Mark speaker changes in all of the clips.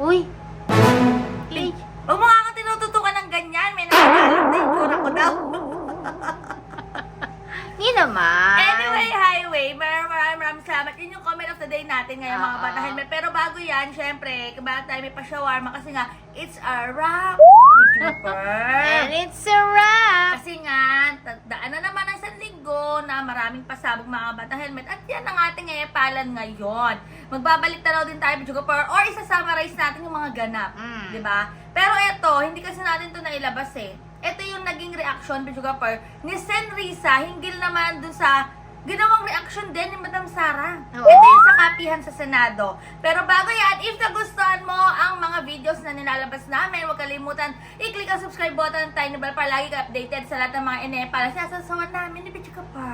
Speaker 1: Uy. Please.
Speaker 2: Huwag mo nga tinututukan ng ganyan. May nakakalam na yung tsura ko daw.
Speaker 1: Hindi naman.
Speaker 2: Anyway, highway, maraming maraming maraming salamat. Yun yung comment of the day natin ngayon, mga
Speaker 1: Oo.
Speaker 2: bata helmet. Pero bago yan, syempre, bago tayo may pa-shawarma kasi nga, it's a wrap with Jupiter.
Speaker 1: And it's a
Speaker 2: maraming pasabog mga bata helmet. At yan ang ating epalan ngayon. Magbabalik tanaw din tayo, Jupiter, or isa-summarize natin yung mga ganap.
Speaker 1: Mm.
Speaker 2: Di ba? Pero ito, hindi kasi natin to nailabas eh. Ito yung naging reaction, Bijuga ni Sen Risa, hinggil naman dun sa ginawang reaction din ni Madam Sara.
Speaker 1: Oo.
Speaker 2: Ito yung sa kapihan sa Senado. Pero bago yan, if nagustuhan mo ang mga videos na nilalabas namin, huwag kalimutan, i-click ang subscribe button, tiny bell para lagi ka updated sa lahat ng mga ine para sa sasawan namin ni Bijuga pa.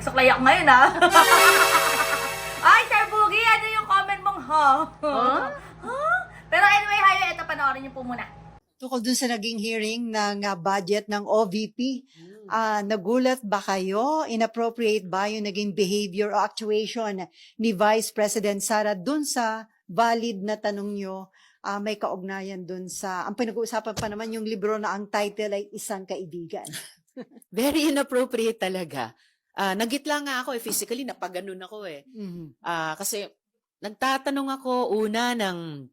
Speaker 2: Nagsuklay ako ngayon ah. Ay, Sir Boogie, ano yung comment mong ha?
Speaker 1: Huh?
Speaker 2: Huh? Pero anyway, hayo, ito panoorin niyo po muna.
Speaker 3: Tukol dun sa naging hearing ng ah, budget ng OVP, ah, nagulat ba kayo? Inappropriate ba yung naging behavior o actuation ni Vice President Sara dun sa valid na tanong nyo? Ah, may kaugnayan dun sa, ang pinag-uusapan pa naman yung libro na ang title ay Isang Kaibigan.
Speaker 4: Very inappropriate talaga. Ah, nagitla nga ako eh, physically, napaganon ako eh.
Speaker 3: Mhm.
Speaker 4: Ah, kasi nagtatanong ako una ng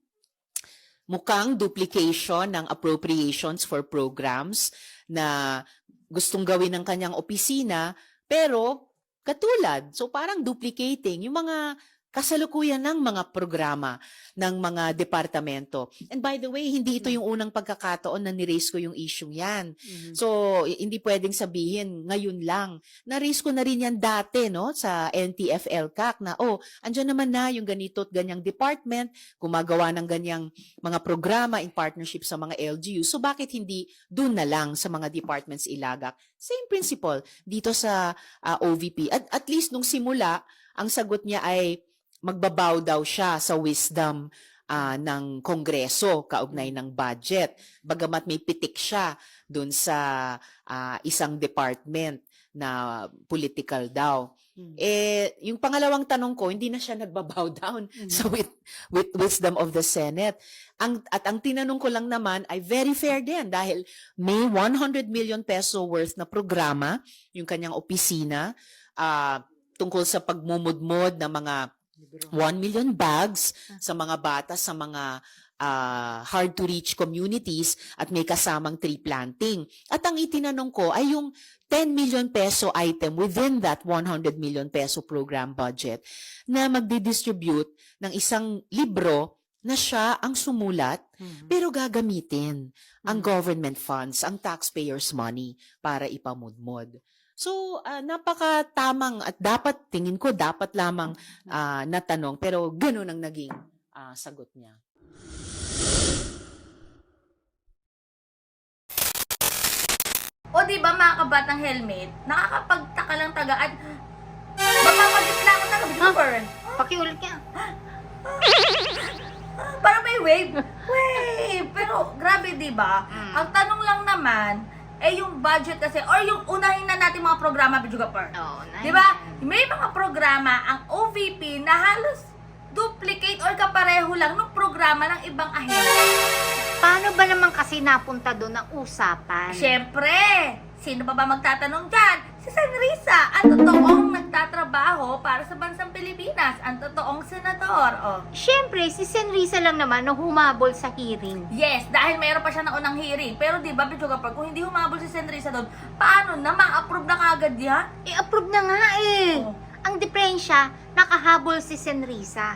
Speaker 4: mukhang duplication ng appropriations for programs na gustong gawin ng kanyang opisina, pero katulad, so parang duplicating yung mga kasalukuyan ng mga programa ng mga departamento. And by the way, hindi ito yung unang pagkakataon na niraise ko yung issue yan.
Speaker 3: Mhm.
Speaker 4: So, hindi pwedeng sabihin ngayon lang. Na-raise ko na rin yan dati, no, sa NTFL-CAC na, oh, andyan naman na yung ganito at ganyang department, gumagawa ng ganyang mga programa in partnership sa mga LGU. So, bakit hindi dun na lang sa mga departments ilagak? Same principle dito sa ah, OVP. At, at least nung simula, ang sagot niya ay magbabaw daw siya sa wisdom ah, ng Kongreso kaugnay ng budget. Bagamat may pitik siya dun sa ah, isang department na political daw.
Speaker 3: Mhm.
Speaker 4: Eh, yung pangalawang tanong ko, hindi na siya nagbabow down
Speaker 3: Mhm.
Speaker 4: sa with, with wisdom of the Senate. Ang, at ang tinanong ko lang naman ay very fair din dahil may 100 million peso worth na programa, yung kanyang opisina, ah, tungkol sa pagmumudmod ng mga 1 million bags sa mga bata sa mga ah, hard to reach communities at may kasamang tree planting. At ang itinanong ko ay yung 10 million peso item within that 100 million peso program budget na magdi-distribute ng isang libro na siya ang sumulat
Speaker 3: Mhm.
Speaker 4: pero gagamitin ang
Speaker 3: Mhm.
Speaker 4: government funds, ang taxpayers' money para ipamudmod. So, ah, napaka-tamang at dapat, tingin ko, dapat lamang ah, natanong. Pero ganun ang naging ah, sagot niya.
Speaker 2: O di ba mga kabatang helmet, nakakapagtaka lang tagaan. Mapapagitla ako talaga, Jupiter.
Speaker 1: Pakiulit niya.
Speaker 2: Parang may wave. Wave! Pero grabe, di ba?
Speaker 1: Mm.
Speaker 2: Ang tanong lang naman, eh yung budget kasi, or yung unahin na natin mga programa, Jupiter.
Speaker 1: Oo, nice.
Speaker 2: Di ba? May mga programa ang OVP na halos duplicate or kapareho lang ng programa ng ibang ahensya.
Speaker 1: Paano ba naman kasi napunta doon ang usapan?
Speaker 2: Siyempre, sino pa ba magtatanong dyan? Si Sanrisa, ang totoong nagtatrabaho para sa bansang Pilipinas, ang totoong senador. Oh.
Speaker 1: Siyempre, si Senrisa lang naman na humabol sa hearing.
Speaker 2: Yes, dahil mayroon pa siya ng unang hearing. Pero di ba, Pichuga Park, kung hindi humabol si Senrisa doon, paano na ma-approve na kagad yan?
Speaker 1: I-approve na nga eh.
Speaker 2: Oh.
Speaker 1: Ang diferensya, nakahabol si Senrisa.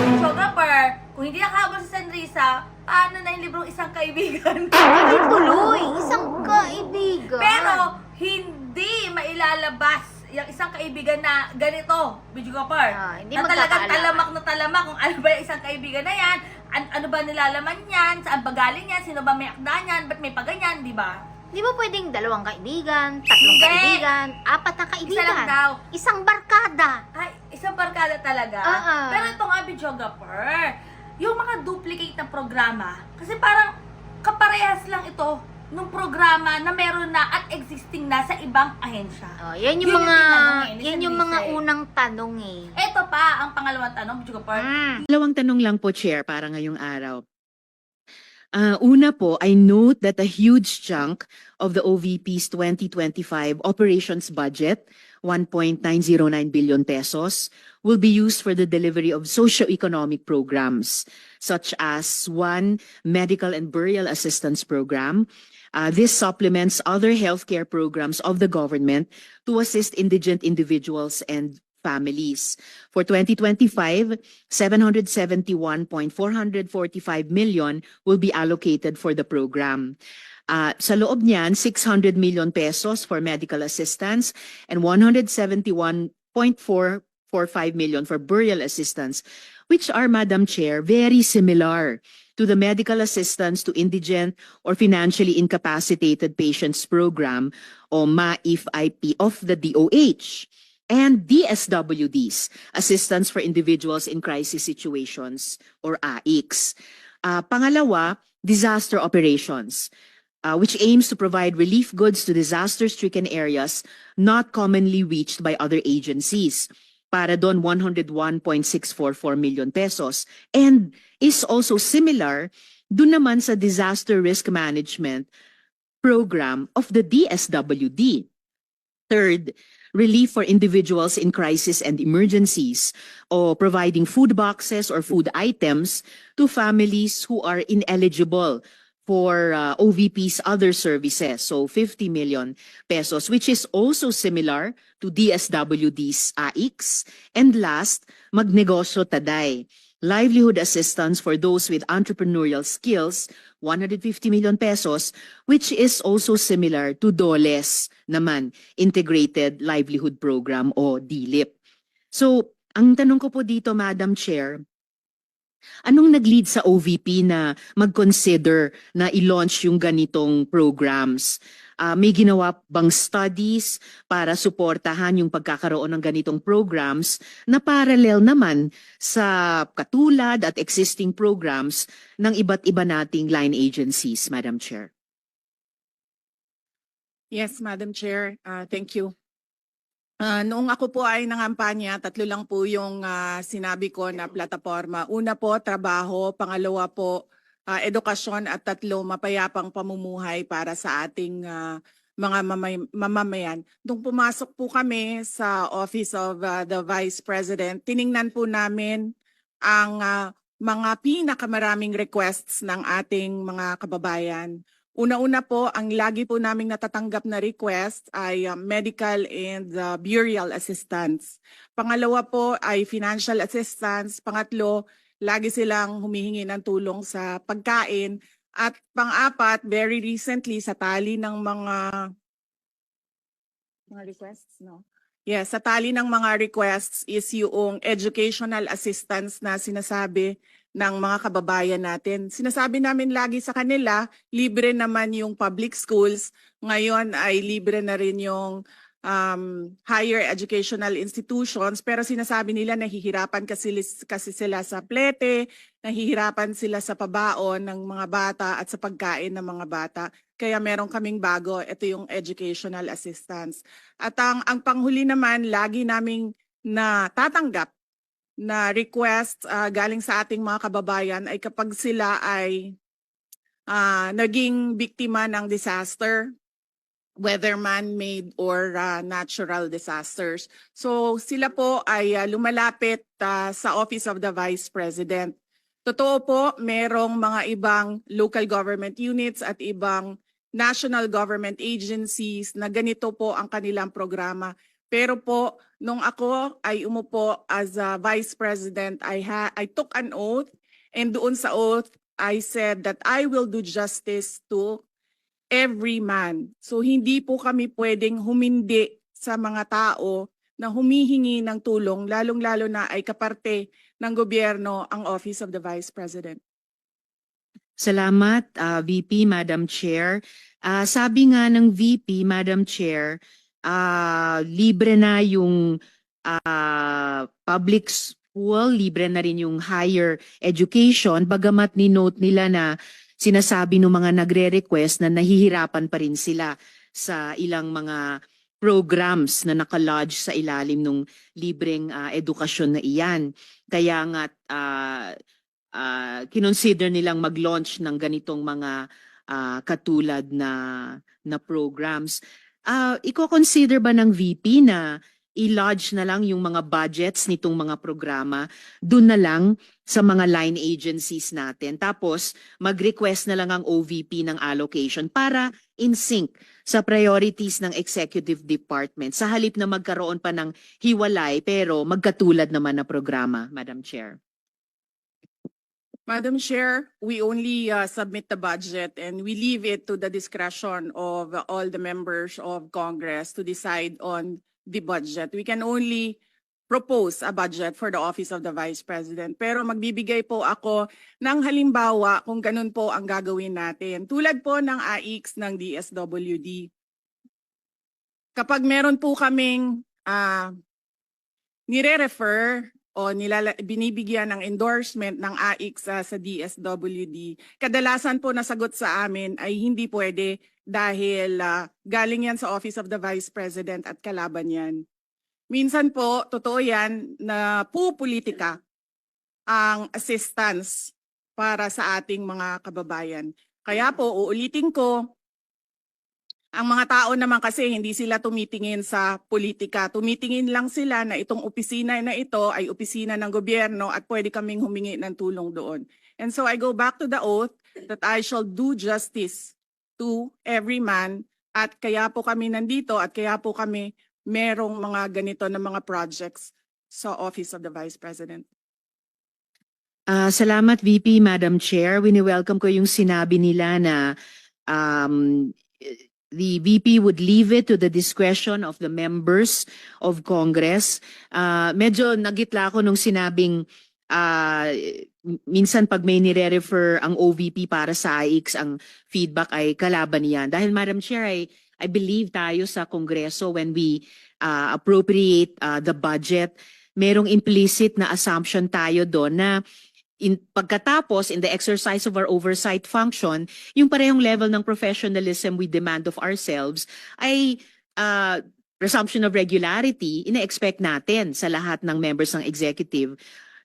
Speaker 2: Park, kung hindi nakahabol si Senrisa, paano na yung librong isang kaibigan?
Speaker 1: Hindi tuloy, isang kaibigan.
Speaker 2: Pero hindi mailalabas yung isang kaibigan na ganito, Bidyo Kapar.
Speaker 1: Ah, hindi
Speaker 2: na talagang
Speaker 1: magkakaalaman.
Speaker 2: talamak na talamak kung ano ba yung isang kaibigan na yan, an- ano ba nilalaman yan, saan ba galing yan, sino ba may akda niyan, ba't may paganyan, di ba?
Speaker 1: Di ba pwedeng dalawang kaibigan, tatlong
Speaker 2: Hindi.
Speaker 1: kaibigan, apat na kaibigan?
Speaker 2: Isa lang daw.
Speaker 1: Isang barkada.
Speaker 2: Ay, isang barkada talaga.
Speaker 1: Oo.
Speaker 2: Pero ito nga, videographer, yung mga duplicate na programa, kasi parang kaparehas lang ito nung programa na meron na at existing na sa ibang ahensya?
Speaker 1: Oh, yan yung
Speaker 2: Yun yung
Speaker 1: mga
Speaker 2: tinanong eh, ni
Speaker 1: yan yung mga
Speaker 2: eh.
Speaker 1: unang tanong eh.
Speaker 2: Ito pa ang pangalawang tanong, Park.
Speaker 1: Mm.
Speaker 4: Dalawang tanong lang po, Chair, para ngayong araw. Ah, una po, I note that a huge chunk of the OVP's 2025 operations budget, 1.909 billion pesos, will be used for the delivery of socio-economic programs, such as one, medical and burial assistance program. Uh, this supplements other healthcare programs of the government to assist indigent individuals and families. For 2025, 771.445 million will be allocated for the program. Uh, sa loob niyan, 600 million pesos for medical assistance and 171.445 million for burial assistance, which are, Madam Chair, very similar to the medical assistance to indigent or financially incapacitated patients program o MAIF-IP of the DOH and DSWDs, Assistance for Individuals in Crisis Situations, or AICS. Ah, pangalawa, disaster operations, ah, which aims to provide relief goods to disaster-stricken areas not commonly reached by other agencies. Para doon, 101.644 million pesos. And is also similar doon naman sa disaster risk management program of the DSWD. Third, relief for individuals in crisis and emergencies or providing food boxes or food items to families who are ineligible for uh, OVP's other services. So 50 million pesos, which is also similar to DSWD's AIX. And last, Magnegosyo Taday. Livelihood assistance for those with entrepreneurial skills, 150 million pesos, which is also similar to DOLES naman, Integrated Livelihood Program o DLIP. So, ang tanong ko po dito, Madam Chair, anong nag-lead sa OVP na mag-consider na i-launch yung ganitong programs? Ah, may ginawa bang studies para suportahan yung pagkakaroon ng ganitong programs na parallel naman sa katulad at existing programs ng iba't iba nating line agencies, Madam Chair?
Speaker 5: Yes, Madam Chair. Uh, thank you. Uh, noong ako po ay nangampanya, tatlo lang po yung ah, sinabi ko na plataforma. Una po, trabaho. Pangalawa po, ah, edukasyon. At tatlo, mapayapang pamumuhay para sa ating ah, mga mamay- mamamayan. Nung pumasok po kami sa Office of ah, the Vice President, tiningnan po namin ang ah, mga pinakamaraming requests ng ating mga kababayan. Una-una po, ang lagi po naming natatanggap na request ay uh, medical and uh, burial assistance. Pangalawa po ay financial assistance. Pangatlo, lagi silang humihingi ng tulong sa pagkain. At pang-apat, very recently sa tali ng mga mga requests, no? Yes, sa tali ng mga requests is yung educational assistance na sinasabi ng mga kababayan natin. Sinasabi namin lagi sa kanila, libre naman yung public schools. Ngayon ay libre na rin yung um, higher educational institutions. Pero sinasabi nila nahihirapan kasi, kasi sila sa plete, nahihirapan sila sa pabaon ng mga bata at sa pagkain ng mga bata. Kaya meron kaming bago, ito yung educational assistance. At ang, ang panghuli naman, lagi naming na tatanggap na request ah, galing sa ating mga kababayan ay kapag sila ay ah, naging biktima ng disaster, whether man-made or ah, natural disasters. So sila po ay ah, lumalapit ah, sa Office of the Vice President. Totoo po, merong mga ibang local government units at ibang national government agencies na ganito po ang kanilang programa. Pero po, nung ako ay umupo as a vice president, I, ha- I took an oath and doon sa oath, I said that I will do justice to every man. So hindi po kami pwedeng humindi sa mga tao na humihingi ng tulong, lalong-lalo na ay kaparte ng gobyerno ang Office of the Vice President.
Speaker 4: Salamat, ah, VP, Madam Chair. Ah, sabi nga ng VP, Madam Chair, ah, libre na yung ah, public school, libre na rin yung higher education, bagamat ni-note nila na sinasabi ng mga nagre-request na nahihirapan pa rin sila sa ilang mga programs na nakalodge sa ilalim ng libreng ah, edukasyon na iyan. Kaya nga ah, ah, kinonsider nilang mag-launch ng ganitong mga ah, katulad na na programs. Ah, iko-consider ba ng VP na i-lodge na lang yung mga budgets nitong mga programa dun na lang sa mga line agencies natin. Tapos mag-request na lang ang OVP ng allocation para in sync sa priorities ng executive department sa halip na magkaroon pa ng hiwalay pero magkatulad naman na programa, Madam Chair.
Speaker 5: Madam Chair, we only uh, submit the budget and we leave it to the discretion of all the members of Congress to decide on the budget. We can only propose a budget for the Office of the Vice President. Pero magbibigay po ako ng halimbawa kung ganun po ang gagawin natin. Tulad po ng AIX ng DSWD. Kapag meron po kaming ah, nire-refer o nilala, binibigyan ng endorsement ng AIC sa, sa DSWD, kadalasan po nasagot sa amin ay hindi pwede dahil ah, galing yan sa Office of the Vice President at kalaban yan. Minsan po, totoo yan na pupolitika ang assistance para sa ating mga kababayan. Kaya po, uulitin ko, ang mga tao naman kasi hindi sila tumitingin sa politika. Tumitingin lang sila na itong opisina na ito ay opisina ng gobyerno at pwede kaming humingi ng tulong doon. And so I go back to the oath that I shall do justice to every man at kaya po kami nandito at kaya po kami merong mga ganito na mga projects sa Office of the Vice President.
Speaker 4: Ah, salamat VP, Madam Chair. Wini-welcome ko yung sinabi nila na um, the VP would leave it to the discretion of the members of Congress. Ah, medyo nagitla ako nung sinabing ah, minsan pag may nire-refer ang OVP para sa AIX, ang feedback ay kalaban niyan. Dahil Madam Chair, I, I believe tayo sa Kongreso when we ah, appropriate ah, the budget, merong implicit na assumption tayo doon na in pagkatapos in the exercise of our oversight function, yung parehong level ng professionalism we demand of ourselves ay uh, presumption of regularity ina-expect natin sa lahat ng members ng executive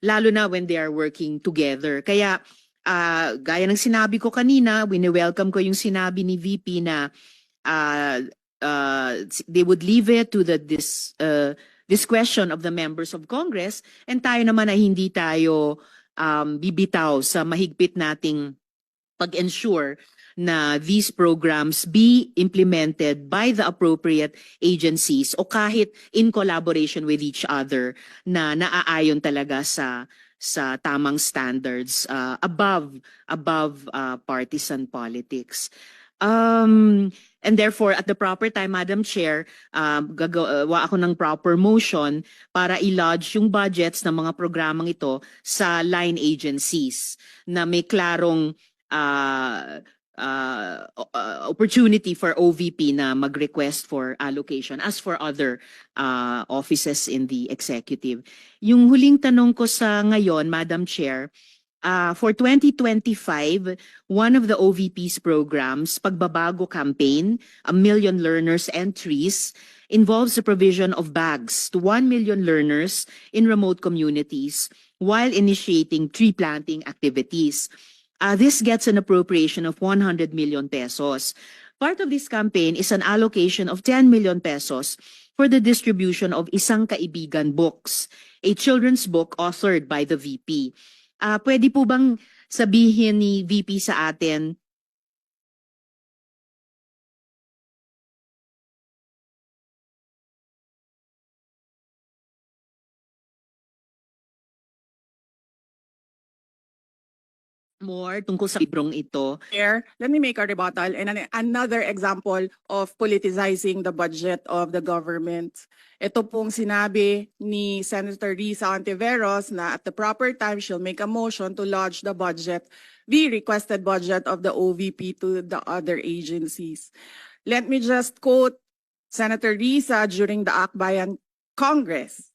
Speaker 4: lalo na when they are working together. Kaya uh, gaya ng sinabi ko kanina, wini-welcome ko yung sinabi ni VP na uh, uh, they would leave it to the dis, uh, discretion of the members of Congress and tayo naman ay hindi tayo um, bibitaw sa mahigpit nating pag-ensure na these programs be implemented by the appropriate agencies o kahit in collaboration with each other na naaayon talaga sa sa tamang standards uh, above above uh, partisan politics. Um, and therefore, at the proper time, Madam Chair, um, gagawa ako ng proper motion para i-lodge yung budgets ng mga programang ito sa line agencies na may klarong uh, uh, uh, opportunity for OVP na mag-request for allocation as for other uh, offices in the executive. Yung huling tanong ko sa ngayon, Madam Chair, uh, for 2025, one of the OVP's programs, Pagbabago Campaign, A Million Learners Entries, involves the provision of bags to 1 million learners in remote communities while initiating tree planting activities. Uh, this gets an appropriation of 100 million pesos. Part of this campaign is an allocation of 10 million pesos for the distribution of Isang Kaibigan Books, a children's book authored by the VP. Ah, pwede po bang sabihin ni VP sa atin more tungkol sa librong ito?
Speaker 5: Chair, let me make a rebuttal and an- another example of politicizing the budget of the government. Ito pong sinabi ni Senator Risa Ontiveros na at the proper time she'll make a motion to lodge the budget, the requested budget of the OVP to the other agencies. Let me just quote Senator Risa during the Akbayan Congress.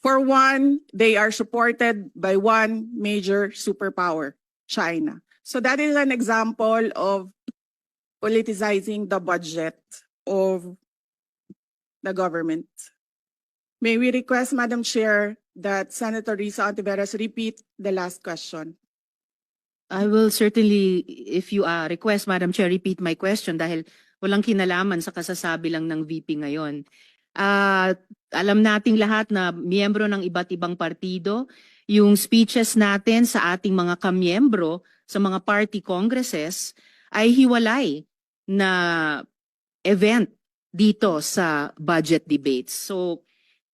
Speaker 5: For one, they are supported by one major superpower, China. So that is an example of politicizing the budget of the government. May we request, Madam Chair, that Senator Risa Ontiveros repeat the last question.
Speaker 4: I will certainly, if you uh, request, Madam Chair, repeat my question dahil walang kinalaman sa kasasabi lang ng VP ngayon. Ah, alam nating lahat na miyembro ng iba't ibang partido, yung speeches natin sa ating mga kamiyembro sa mga party congresses ay hiwalay na event dito sa budget debates. So,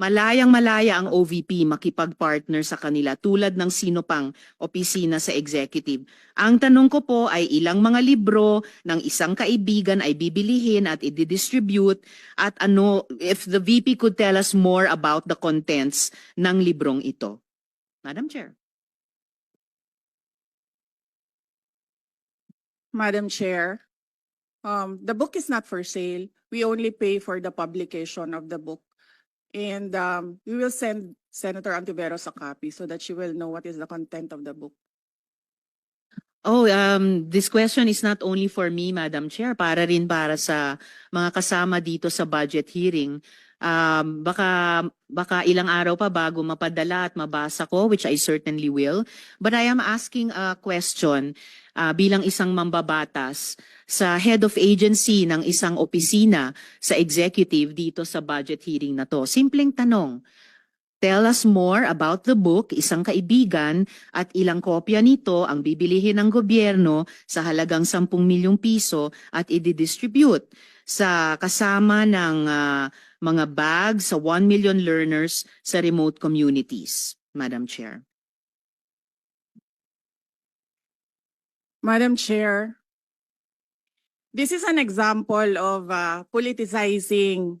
Speaker 4: malayang malaya ang OVP makipag-partner sa kanila tulad ng sino pang opisina sa executive. Ang tanong ko po ay ilang mga libro ng isang kaibigan ay bibilihin at i-distribute at ano if the VP could tell us more about the contents ng librong ito. Madam Chair.
Speaker 5: Madam Chair, um, the book is not for sale. We only pay for the publication of the book. And um, we will send Senator Antiveros a copy so that she will know what is the content of the book.
Speaker 4: Oh, um, this question is not only for me, Madam Chair, para rin para sa mga kasama dito sa budget hearing. Um, baka, baka ilang araw pa bago mapadala at mabasa ko, which I certainly will. But I am asking a question uh, bilang isang mambabatas sa head of agency ng isang opisina sa executive dito sa budget hearing na to. Simpleng tanong. Tell us more about the book, isang kaibigan, at ilang kopya nito ang bibilihin ng gobyerno sa halagang 10 milyong piso at i-distribute sa kasama ng ah, mga bags sa 1 million learners sa remote communities. Madam Chair.
Speaker 5: Madam Chair, this is an example of uh, politicizing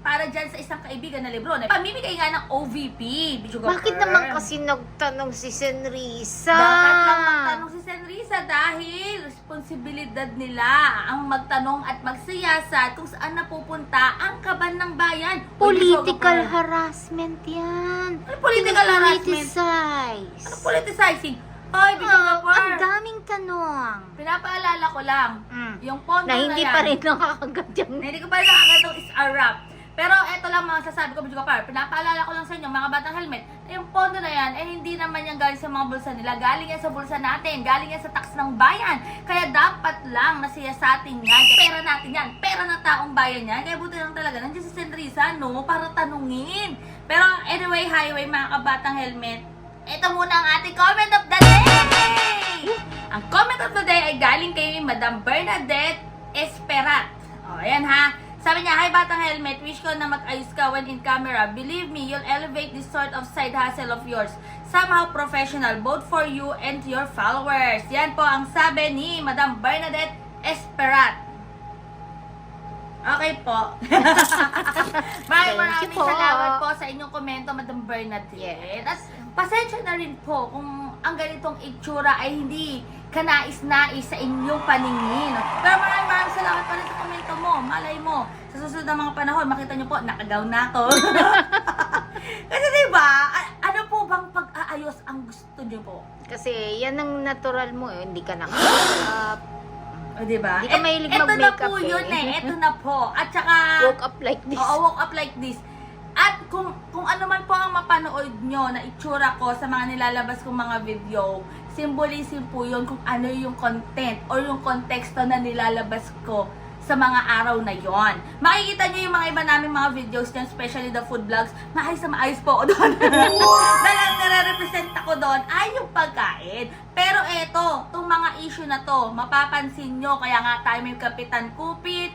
Speaker 2: para dyan sa isang kaibigan na Lebron. Pamimigay nga ng OVP. Bijuga
Speaker 1: Bakit naman kasi nagtanong si Senrisa?
Speaker 2: Dapat lang magtanong si Senrisa dahil responsibilidad nila ang magtanong at magsiyasat kung saan napupunta ang kaban ng bayan.
Speaker 1: Political harassment yan.
Speaker 2: Ano political harassment?
Speaker 1: Politicize.
Speaker 2: Ano politicizing? Oy, Bijuga
Speaker 1: Ah, ang daming tanong.
Speaker 2: Pinapaalala ko lang,
Speaker 1: Mm.
Speaker 2: yung pondo
Speaker 1: Na hindi
Speaker 2: yan,
Speaker 1: pa rin nakakagat yan.
Speaker 2: Na hindi ko pa nakakatong is a wrap. Pero eto lang mga sasabi ko, Bijuga Par, pinapaalala ko lang sa inyo, mga batang helmet, yung pondo na yan, eh hindi naman yan galing sa mga bulsa nila, galing yan sa bulsa natin, galing yan sa tax ng bayan. Kaya dapat lang nasiya sa atin yan, pera natin yan, pera ng taong bayan yan. Kaya buti lang talaga, nandiyan si Senrisa, no, para tanungin. Pero anyway, highway, mga kabatang helmet, ito muna ang ating comment of the day! Ang comment of the day ay galing kay Madam Bernadette Esperat. O, ayan ha. Sabi niya, Hi Batang Helmet, wish ko na mag-ayos ka when in camera. Believe me, you'll elevate this sort of side hustle of yours. Somehow professional, both for you and your followers. Yan po ang sabi ni Madam Bernadette Esperat. Okay po. maraming maraming
Speaker 1: po.
Speaker 2: salamat po sa inyong komento, Madam Bernadette.
Speaker 1: Yes.
Speaker 2: At pasensya na rin po kung ang ganitong itsura ay hindi kanais-nais sa inyong paningin. Pero maraming maraming salamat pa rin sa komento mo. Malay mo, sa susunod na mga panahon, makita nyo po, nakagaw na ako. Kasi diba, ano po bang pag-aayos ang gusto nyo po?
Speaker 1: Kasi yan ang natural mo eh. Hindi ka nakaka
Speaker 2: O diba?
Speaker 1: Hindi ka mahilig
Speaker 2: Ito na
Speaker 1: mag-makeup
Speaker 2: po
Speaker 1: eh.
Speaker 2: yun eh. Ito na po. At saka,
Speaker 1: woke up like this.
Speaker 2: Oo, walk up like this. At kung kung ano man po ang mapanood nyo na itsura ko sa mga nilalabas kong mga video, symbolism po yun kung ano yung content or yung konteksto na nilalabas ko sa mga araw na yon. Makikita nyo yung mga iba naming mga videos dyan, especially the food vlogs. Maayos na maayos po ako doon. Dahil ang nare-represent ako doon ay yung pagkain. Pero eto, itong mga issue na to, mapapansin nyo, kaya nga tayo may Kapitan Kupit,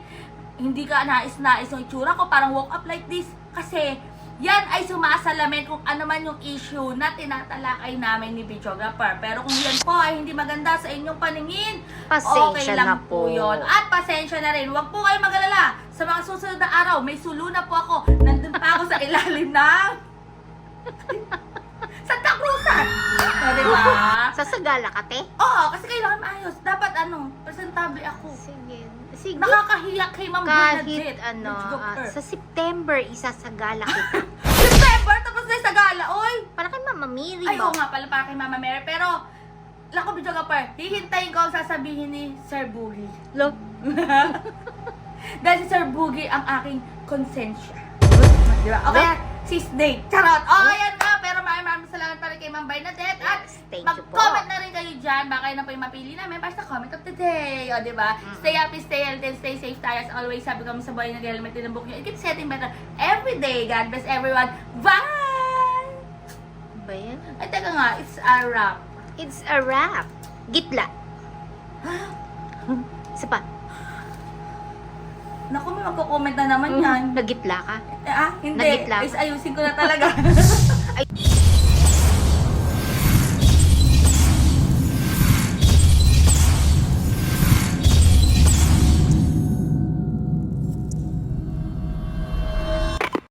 Speaker 2: hindi ka nais-nais yung itsura ko, parang walk up like this. Kasi, yan ay sumasalamin kung ano man yung issue na tinatalakay namin ni videographer. Pero kung yan po ay hindi maganda sa inyong paningin,
Speaker 1: Pasensya
Speaker 2: okay
Speaker 1: na
Speaker 2: lang
Speaker 1: po.
Speaker 2: po yun. At pasensya na rin. Huwag po kayo magalala. Sa mga susunod na araw, may sulo na po ako. Nandun pa ako sa ilalim ng... Santa Cruzan! O, diba?
Speaker 1: Sa Sagala ka, te?
Speaker 2: Oo, kasi kailangan maayos. Dapat ano, presentable ako.
Speaker 1: Sige. Sige.
Speaker 2: Nakakahiya kay Ma'am
Speaker 1: Kahit
Speaker 2: Bernadette.
Speaker 1: ano, ah, sa September, isasagala kita.
Speaker 2: September, tapos na yung sagala, oy!
Speaker 1: Para kay Mama Miri
Speaker 2: Ay, oo nga pala para kay Mama Mary. Pero, lako video ka par, hihintayin ko ang sasabihin ni Sir Boogie.
Speaker 1: Lo.
Speaker 2: Dahil si Sir Boogie ang aking konsensya. Di ba? Okay, sis date. Charot. Oh, ayan nga. Salamat pa rin kay Ma'am Bernadette. At
Speaker 1: Yes, thank you po.
Speaker 2: mag-comment na rin kayo dyan. Baka yun na po yung mapili namin sa comment of the day. O, di ba? Stay happy, stay healthy, and stay safe tayo. As always, sabi kami sa buhay ng helmet din ang book nyo. It keeps getting better every day. God bless everyone. Bye!
Speaker 1: Ba yan?
Speaker 2: Ay, teka nga. It's a wrap.
Speaker 1: It's a wrap. Gitla. Isa pa.
Speaker 2: Naku, may magko-comment na naman yan.
Speaker 1: Nagitla ka.
Speaker 2: Eh, ah, hindi.
Speaker 1: Nagitla.
Speaker 2: Is ayusin ko na talaga.